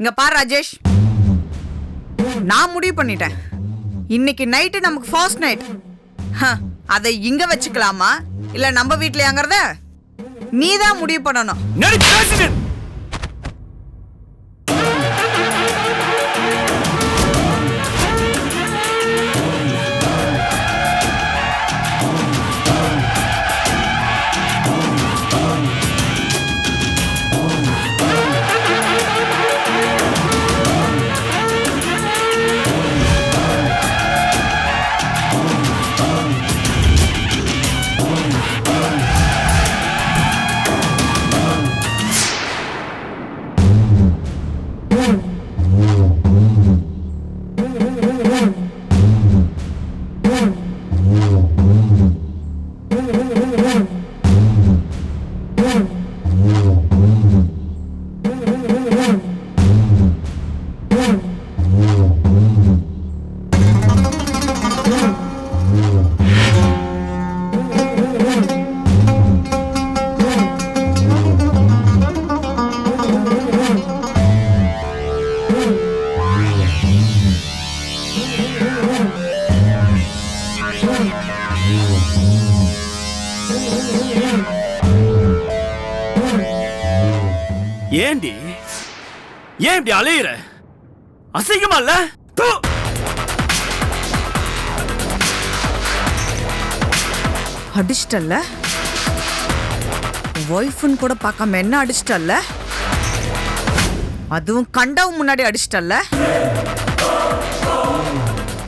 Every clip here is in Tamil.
இங்க பாரு ராஜேஷ். நான் முடிவு பண்ணிட்டேன். இன்னைக்கு நைட்டு நமக்கு ஃபர்ஸ்ட் நைட் அதை இங்க வச்சுக்கலாமா? இல்ல நம்ம வீட்லயாங்கிறத? நீ தான் முடிவு பண்ணணும். இப்படி அலையிற? அசிங்கமா இல்ல அடிச்சிட்டல்ல? ஒய்ஃப்னு கூட பார்க்காம என்ன அடிச்சிட்டல்ல? அதுவும் கண்டவும் முன்னாடி அடிச்சிட்டல்ல?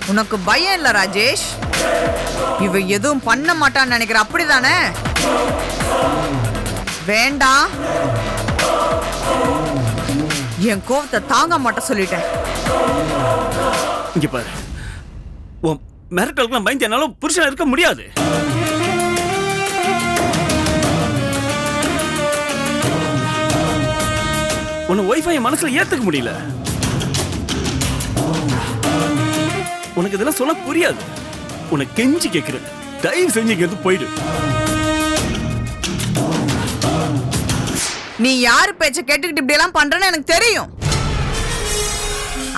உனக்கு பயம் இல்ல ராஜேஷ்? இவ எதுவும் பண்ண மாட்டான்னு நினைக்கிற அப்படிதானே? வேண்டாம். என் கோவத்தை தாங்க மாட்ட சொல்லிட்டேன். இங்க பாரு. உன் மிரட்டலுக்குலாம் பயந்து என்னால புருஷன் இருக்க முடியாது. உன்னை ஒய்ஃபை என் மனசுல ஏத்துக்க முடியல. உனக்கு இதெல்லாம் சொல்ல புரியாது. உனக்கு கெஞ்சி கேட்கிறேன் தயவு செஞ்சு இங்க இருந்து போயிடு. நீ யாரு பேச்ச கேட்டுக்கிட்டு இப்படி எல்லாம் பண்றன்னு எனக்கு தெரியும்.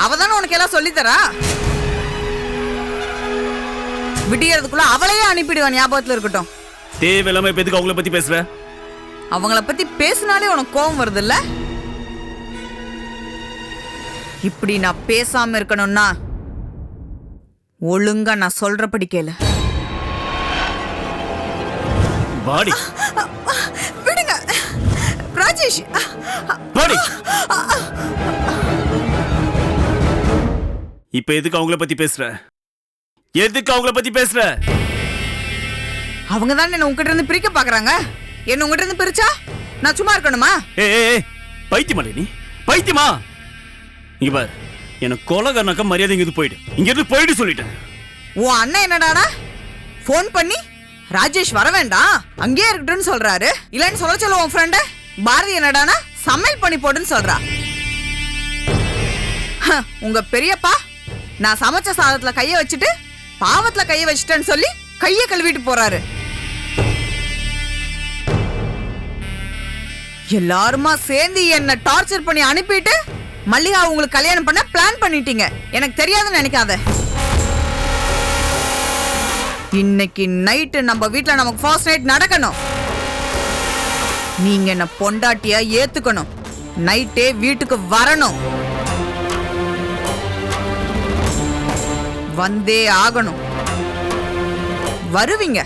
அவ தானே உனக்கு எல்லாம் சொல்லித் தரா விடியறதுக்குள்ள அவளையே அனுப்பிடுவான் ஞாபகத்துல இருக்கட்டும். தேவையில்லாம இப்ப எதுக்கு அவங்கள பத்தி பேசுற? அவங்கள பத்தி பேசினாலே உனக்கு கோவம் வருது இல்ல இப்படி நான் பேசாம இருக்கணும்னா ஒழுங்கா நான் சொல்றபடி கேளு. பாடி விடுங்க ராஜேஷ் பாடி இப்ப எதுக்கு அவங்கள பத்தி பேசுற? எதுக்கு அவங்கள பத்தி பேசுற? அவங்க தான் என்ன உங்ககிட்ட இருந்து பிரிக்க பாக்குறாங்க? என்ன உங்ககிட்ட இருந்து பிரிச்சா? நான் சும்மா இருக்கணுமா? ஏ பைத்தியமா நீ? பைத்தியமா? இங்க பாரு எனக்கு கொலகாரனாக்க மரியாதை இங்க போயிடு. இங்க இருந்து போயிடு சொல்லிட்டேன். உன் அண்ணன் என்னடானா ஃபோன் பண்ணி ராஜேஷ் வர வேண்டாம் அங்கேயே இருக்கட்டும்னு சொல்றாரு. இல்லைன்னு சொல்ல சொல்ல உன் ஃப்ரெண்ட பாரதி என்னடானா சமையல் பண்ணி போடுன்னு சொல்றா. உங்க பெரியப்பா நான் சமைச்ச சாதத்துல கைய வச்சுட்டு பாவத்துல கைய வச்சுட்டேன்னு சொல்லி கைய கழுவிட்டு போறாரு. எல்லாருமா சேர்ந்து என்ன டார்ச்சர் பண்ணி அனுப்பிட்டு மல்லிகா உங்களுக்கு கல்யாணம் பண்ண பிளான் பண்ணிட்டீங்க. எனக்கு தெரியாதுன்னு நினைக்காத. இன்னைக்கு நைட்டு நம்ம வீட்டில் நமக்கு ஃபர்ஸ்ட் நைட் நடக்கணும். நீங்க என்ன பொண்டாட்டியா ஏத்துக்கணும். நைட்டே வீட்டுக்கு வரணும். வந்தே ஆகணும். வருவீங்க.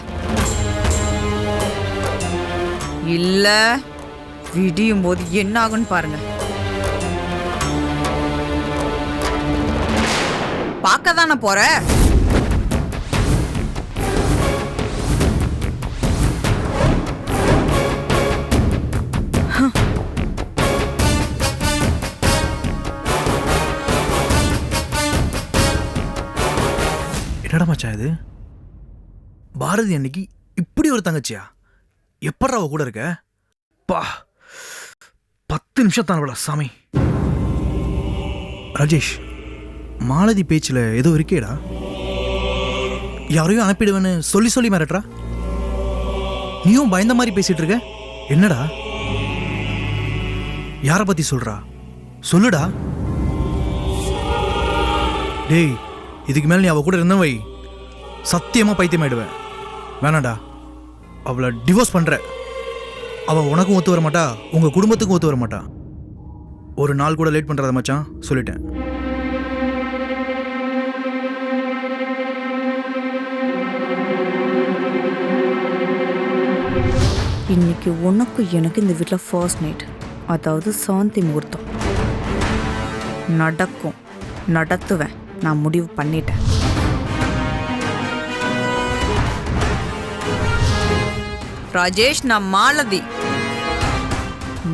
இல்ல விடியும் போது என்ன ஆகும்னு பாருங்க. பார்க்க தானே போற? என்னடா மச்சான் இது? பாரதி அன்னைக்கு இப்படி ஒரு தங்கச்சியா? எப்படா அவ கூட இருக்க? பா பத்து நிமிஷம் தானவளா சாமி. ராஜேஷ் மாலதி பேச்சில் ஏதோ இருக்கேடா. யாரையும் அனுப்பிடுவேன்னு சொல்லி சொல்லி மிரட்டுறா? நீயும் பயந்த மாதிரி பேசிட்டு இருக்க? என்னடா? யாரை பற்றி சொல்கிறா சொல்லுடா. டேய் இதுக்கு மேலே நீ அவள் கூட இருந்த வை. பைத்தியமாயிடுவேன். வேணாடா அவளை டிவோர்ஸ் பண்ணுற அவள் உனக்கும் ஒத்து வர மாட்டா உங்கள் குடும்பத்துக்கும் ஒத்து வர மாட்டா ஒரு நாள் கூட லேட் பண்ணுறத மச்சான் சொல்லிட்டேன். இன்னைக்கு உனக்கு எனக்கு இந்த வீட்டில் ஃபர்ஸ்ட் நைட் அதாவது சாந்தி முகூர்த்தம். நடக்கும். நடத்துவேன். நான் முடிவு பண்ணிட்டேன். ராஜேஷ் நான் மாலதி.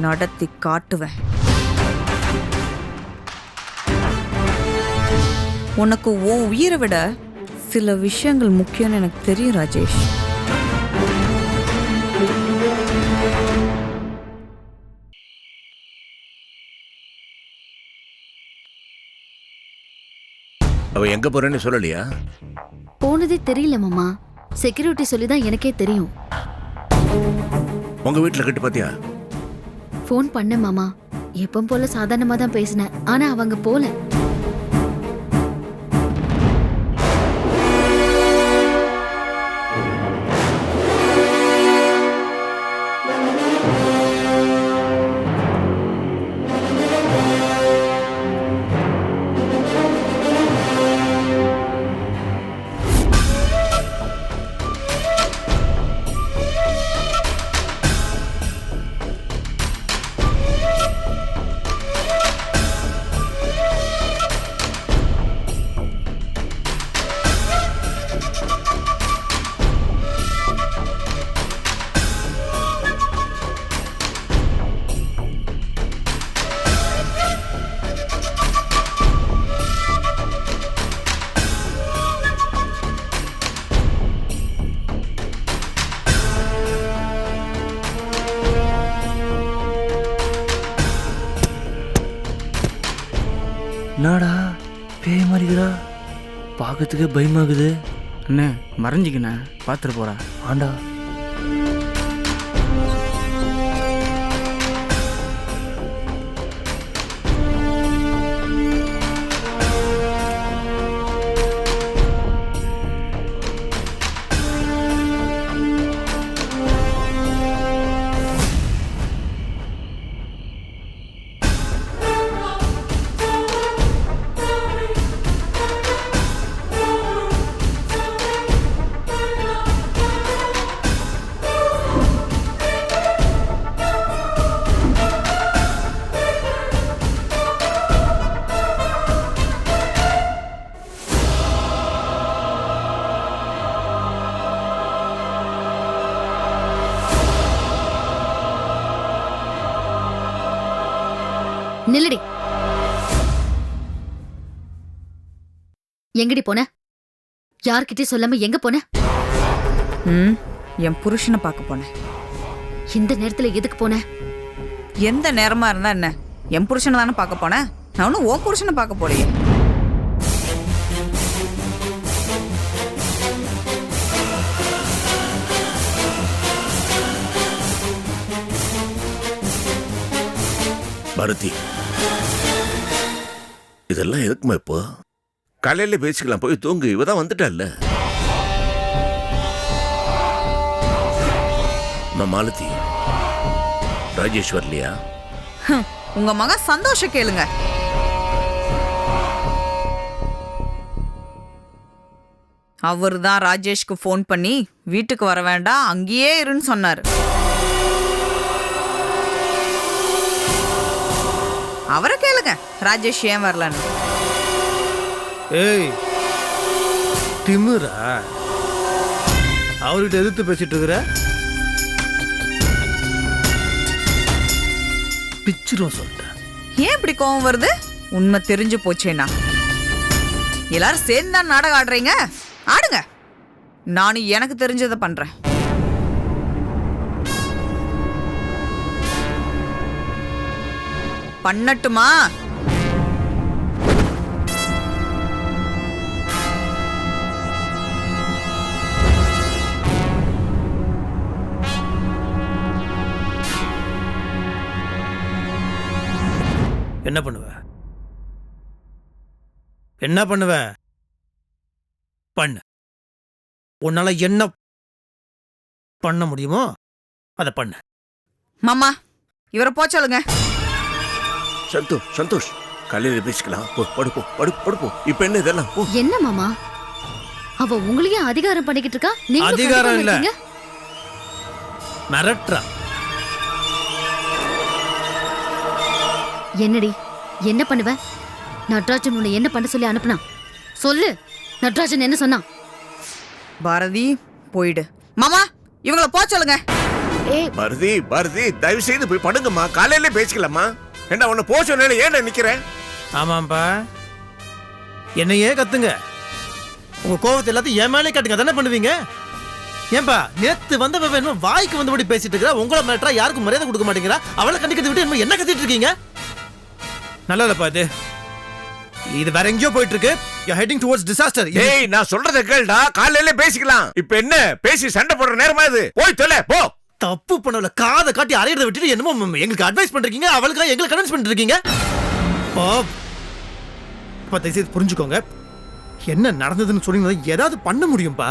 நடத்தி காட்டுவேன். உனக்கு உன் உயிரை விட சில விஷயங்கள் முக்கியம்னு எனக்கு தெரியும் ராஜேஷ். அவ எங்க போறேன்னு சொல்லலையா? போனதே தெரியல மாமா. செக்யூரிட்டி சொல்லி தான் எனக்கே தெரியும். உங்க வீட்டுல கட்டு பாத்தியா? ஃபோன் பண்ணேன் மாமா. எப்பவும் போல சாதாரணமா தான் பேசினேன். ஆனா அவங்க போல. என்னடா பேய் மாதிரிடா பார்க்கறதுக்கே பயமாகுது. அண்ணே மறைஞ்சிக்கண்ணே. பார்த்துட்டு போறா. ஆண்டா. எங்கடி போன? யார்கிட்டயும் சொல்லாம எங்க போன? ம் என் புருஷனை பார்க்க போனேன் இந்த நேரத்துல எதுக்கு போன? எந்த நேரமா இருந்தா என்ன? என் புருஷனை தானே பார்க்க போனேன் நான் ஒன்றும் உன் புருஷனை பார்க்க போலையே. பாரதி இதெல்லாம் எதுக்குமா இப்போ? காலையில பேசிக்கலாம் போய் தூங்கு இவ தான் வந்துட்டால மாலதி. ராஜேஷ் வரலையா உங்க மக சந்தோஷம் கேளுங்க. அவர் தான் ராஜேஷ்க்கு ஃபோன் பண்ணி வீட்டுக்கு வர வேண்டாம் அங்கேயே இருன்னு சொன்னார். அவரை கேளுங்க ராஜேஷ் ஏன் வரலன்னு. ஏய் திமிரா? அவர்கிட்ட எதிர்த்து பேசிட்டு இருக்கிற? பிச்சிரும் சொல்லிட்டேன். ஏன் இப்படி கோவம் வருது? உண்மை தெரிஞ்சு போச்சேனா எல்லாரும் சேர்ந்து தான் நாடகம் ஆடுறீங்க? ஆடுங்க. நானும் எனக்கு தெரிஞ்சதை பண்றேன். பண்ணட்டுமா? என்ன பண்ணுவ? என்ன பண்ணுவ? பண்ணு. உன்னால என்ன பண்ண முடியுமோ அதை பண்ணு. மாமா இவரை போ சொல்லுங்க. சந்தோஷ் சந்தோஷ் காலையில பேசிக்கலாம். போ படுப்போம் படு படுப்போம் இப்ப என்ன இதெல்லாம்? போ. என்ன மாமா? அவ உங்களையே அதிகாரம் பண்ணிக்கிட்டு இருக்கா? நீங்க அதிகாரம் இல்ல. மிரட்டுறா. என்னடி? என்ன பண்ணுவ? நட்ராஜன் உன்னை என்ன பண்ண சொல்லி அனுப்புனா? சொல்லு. நட்ராஜன் என்ன சொன்னான் பாரதி போயிடு. மாமா இவங்கள போ சொல்லுங்க. ஏய் பாரதி பாரதி தயவு செய்து போய் படுங்கம்மா. காலையில பேசிக்கலாமா என்ன உன்னை போக சொன்னேன் ஏன் நிக்கிறேன் ஆமாம்பா. என்னையே கத்துங்க. உங்க கோவத்தை எல்லாத்தையும் என் மேலே காட்டுங்க. தானே பண்ணுவீங்க? ஏன்பா நேத்து வந்த வேணும்? வாய்க்கு வந்தபடி பேசிட்டு இருக்கிறா. உங்களை மிரட்டா யாருக்கும் மரியாதை கொடுக்க மாட்டேங்கிறா. அவளை கண்டிக்கிறது விட்டு என்ன கத்திட்டு இருக்கீங்க? நல்லா இல்லப்பா இது இது வேற எங்கேயோ போயிட்டு இருக்கு யூ ஹெட்டிங் டுவர்ட்ஸ் டிசாஸ்டர் ஏய் நான் சொல்றத கேளுடா. காலையில பேசிக்கலாம். இப்ப என்ன? பேசி சண்டை போடுற நேரமா இது? போய் தொலை போ. தப்பு பண்ணல காதை காட்டி அரையறத விட்டுட்டு என்னமோ எங்களுக்கு அட்வைஸ் பண்றீங்க. அவளுக்கு எங்களுக்கு கன்வின்ஸ் பண்ணிட்டு இருக்கீங்க பா பா தயவுசெய்து புரிஞ்சுக்கோங்க. என்ன நடந்ததுன்னு சொன்னீங்கன்னா ஏதாவது பண்ண முடியும்பா?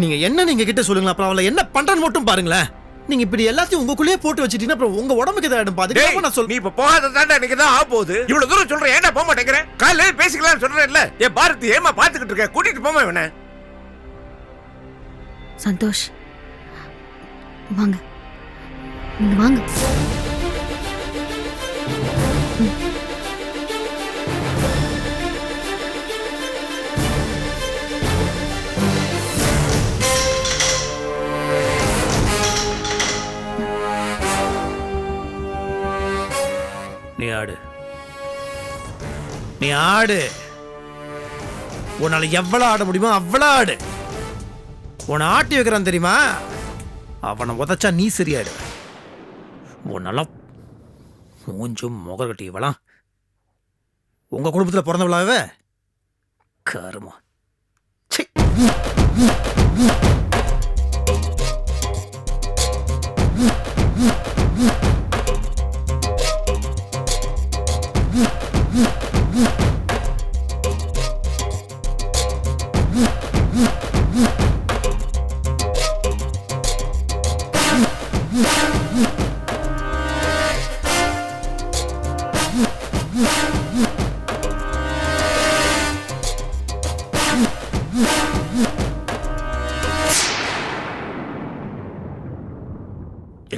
நீங்க என்ன நீங்க கிட்ட சொல்லுங்களா அப்புறம் அவளை என்ன பண்றன்னு மட்டும் பாருங்களேன். நீங்க இப்படி எல்லாத்தையும் உங்களுக்குள்ளேயே போட்டு வச்சிட்டீங்கன்னா அப்புறம் உங்க உடம்புக்கு ஏதாவது பாதுகாப்பு நான் சொல்றேன் நீ இப்ப போகாத தாண்டா எனக்கு தான் ஆக போகுது இவ்வளவு தூரம் சொல்றேன் ஏன்டா போக மாட்டேங்கிறேன் காலையில பேசிக்கலாம் சொல்றேன்ல? ஏன் பாரதி ஏமா பாத்துக்கிட்டு இருக்க? கூட்டிட்டு போமா இவனை. சந்தோஷ் வாங்க. வாங்க. ஆடு. நீ ஆடு. உன்னால எவ்வளவு ஆட முடியுமோ அவ்வளவு ஆடு. உன்னை ஆட்டி வைக்கிறான் தெரியுமா? அவனை உதைச்சா நீ சரியாயிடுவ உன்னால மூஞ்சும் முகர் கட்டி இவளாம். உங்க குடும்பத்துல பிறந்தவளாவே கருமா ச்சீ.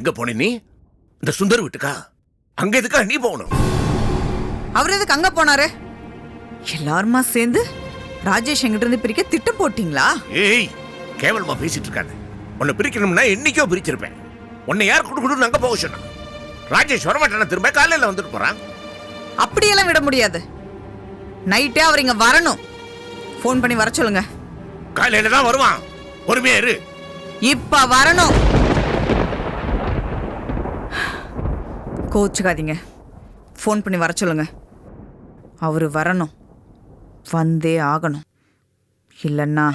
எங்க போன நீ? இந்த சுந்தர் வீட்டுக்கா? அங்க எதுக்கா நீ போகணும்? அவர் எதுக்கு அங்க போனாரு? எல்லாருமா சேர்ந்து ராஜேஷ் எங்கிட்ட இருந்து பிரிக்க திட்டம் போட்டீங்களா? ஏய் கேவலமா பேசிட்டு இருக்காது. உன்னை பிரிக்கணும்னா என்னைக்கோ பிரிச்சிருப்பேன். உன்னை யார் குடுக்கணும்னு அங்க போக சொன்னான் ராஜேஷ் வரமாட்டான திரும்ப? காலையில வந்துட்டு போறான். அப்படியெல்லாம் விட முடியாது. நைட்டே அவர் இங்க வரணும். ஃபோன் பண்ணி வர சொல்லுங்க. காலையில தான் வருவான். பொறுமையா இரு. இப்ப வரணும். கோச்சுக்காதீங்க. ஃபோன் பண்ணி வர சொல்லுங்க. அவர் வரணும். வந்தே ஆகணும். இல்லைன்னா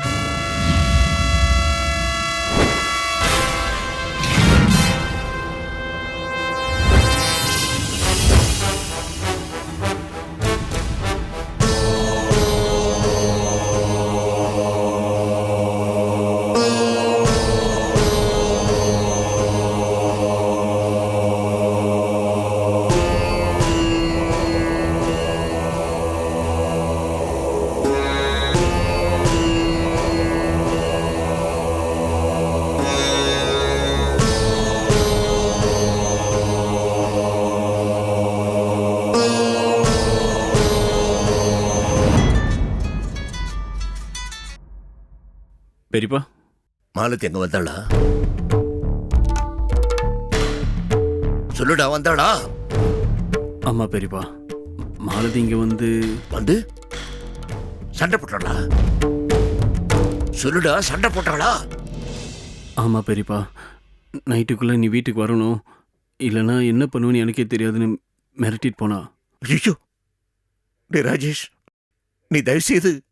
பெரியப்பா. மாலத்தி எங்க வந்தாளா? சொல்லுடா வந்தாளா? ஆமா பெரியப்பா. மாலதி இங்க வந்து வந்து? சண்டை போட்டாளா? சொல்லுடா சண்டை போட்டாளா? ஆமா பெரியப்பா. நைட்டுக்குள்ள நீ வீட்டுக்கு வரணும். இல்லைன்னா என்ன பண்ணுவேன்னு எனக்கே தெரியாதுன்னு மிரட்டிட்டு போனா. ஐயோ. டே ராஜேஷ் நீ தயவு செய்து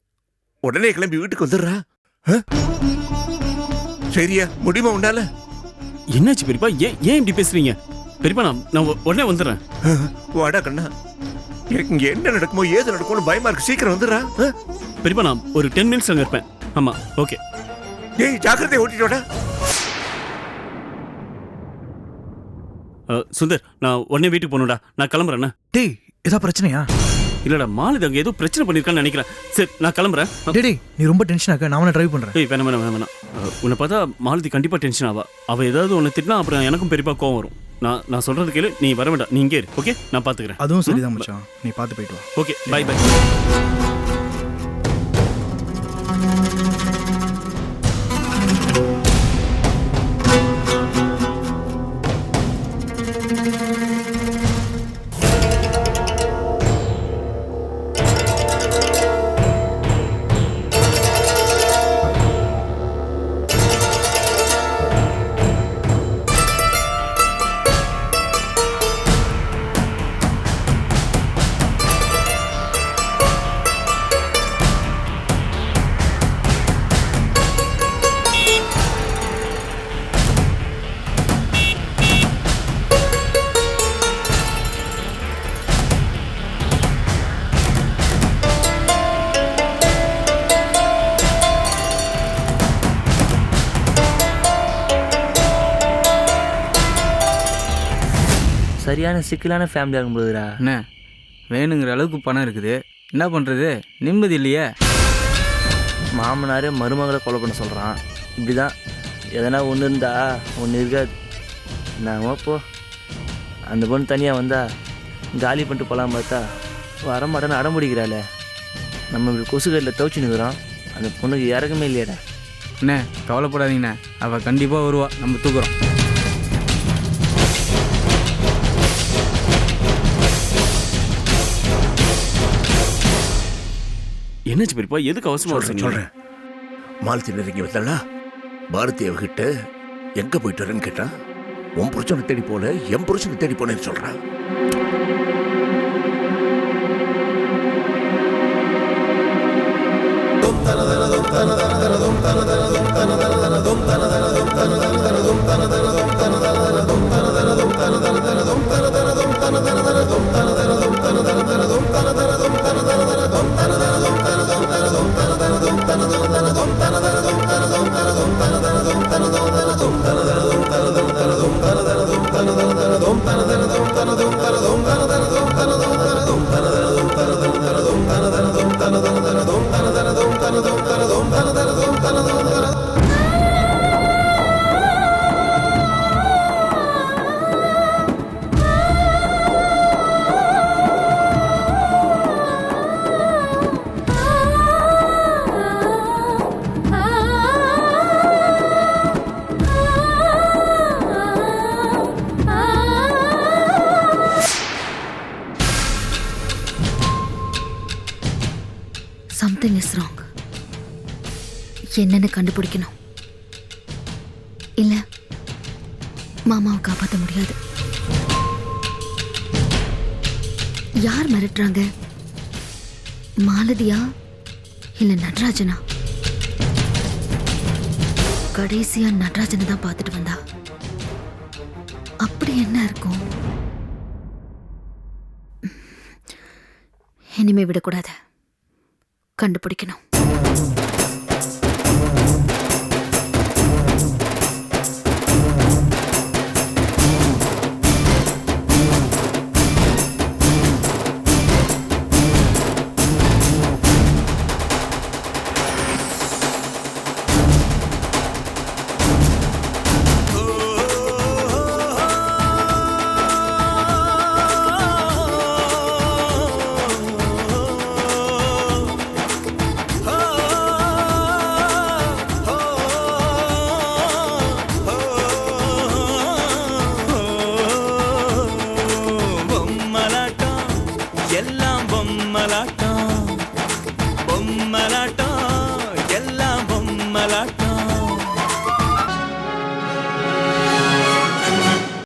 உடனே கிளம்பி வீட்டுக்கு வந்துடுறா? சரியா முடியுமா உன்னால? என்னாச்சு பெரியப்பா? ஏன் ஏன் இப்படி பேசுறீங்க? பெரியப்பா நான் நான் உடனே வந்துடுறேன். வாடா கண்ணா. எனக்கு இங்க என்ன நடக்குமோ ஏது நடக்குமோ பயமா இருக்கு. சீக்கிரம் வந்துடுறா? பெரியப்பா நான் ஒரு டென் மினிட்ஸ் அங்கே இருப்பேன். ஆமாம் ஓகே. ஏய் ஜாக்கிரதை ஓட்டிட்டு வாடா. சுந்தர் நான் உடனே வீட்டுக்கு போகணும்டா. நான் கிளம்புறேண்ணா டேய் ஏதா பிரச்சனையா? இல்லடா மாலதி அங்கே ஏதோ பிரச்சனை பண்ணியிருக்கான்னு நினைக்கிறேன். சரி நான் கிளம்புறேன். டேய் நீ ரொம்ப டென்ஷன் ஆக்க நான் அவனை டிரைவ் பண்றேன். ஏய் வேணாம் வேணாம் வேணாம். உன்னை பார்த்தா மாலதி கண்டிப்பாக டென்ஷன் ஆவா. அவள் ஏதாவது உன்னை திட்டினா அப்புறம் எனக்கும் பெரியப்பா கோவம் வரும். நான் நான் சொல்கிறது கேளு நீ வர வேண்டாம். நீ இங்கே இரு ஓகே நான் பார்த்துக்கிறேன் அதுவும் சரிதான் மச்சான். நீ பார்த்து போயிட்டு வா. ஓகே பை பை சரியான சிக்கலான ஃபேமிலியாக இருக்கும் போதுடா என்ன? வேணுங்கிற அளவுக்கு பணம் இருக்குது. என்ன பண்ணுறது நிம்மதி இல்லையே. மாமனாரே மருமகளை கொலை பண்ண சொல்கிறான் இப்படி தான் எதனா ஒன்று இருந்தா ஒன்று இருக்காது நாம போ. அந்த பொண்ணு தனியாக வந்தா காலி பண்ணிட்டு போகலாம் பார்த்தா வர மாட்டேன்னு அடம் பிடிக்கிறாளே நம்ம இப்படி கொசுக்கல்ல துவச்சி நிற்கிறோம் அந்த பொண்ணுக்கு இறக்கமே இல்லையாடா. என்ன? கவலைப்படாதீங்கண்ணே. அவள் கண்டிப்பாக வருவா. நம்ம தூக்குறோம். என்னாச்சு பெரியப்பா எதுக்கு அவசரமா சொல்றேன் மாலத்தி நெருங்கி வந்தாளா பாரதி அவகிட்ட எங்க போயிட்டு வரேன்னு கேட்டா உன் புருஷனை தேடி போல என் புருஷனை தேடி போனேன்னு சொல்றான் da da da da கண்டுபிடிக்கணும். இல்ல மாமாவை காப்பாற்ற முடியாது. யார் மிரட்டுறாங்க? மாலதியா இல்ல நடராஜனா? கடைசியா நடராஜனை தான் பார்த்துட்டு வந்தா. அப்படி என்ன இருக்கும்? இனிமே விடக்கூடாது. கண்டுபிடிக்கணும்.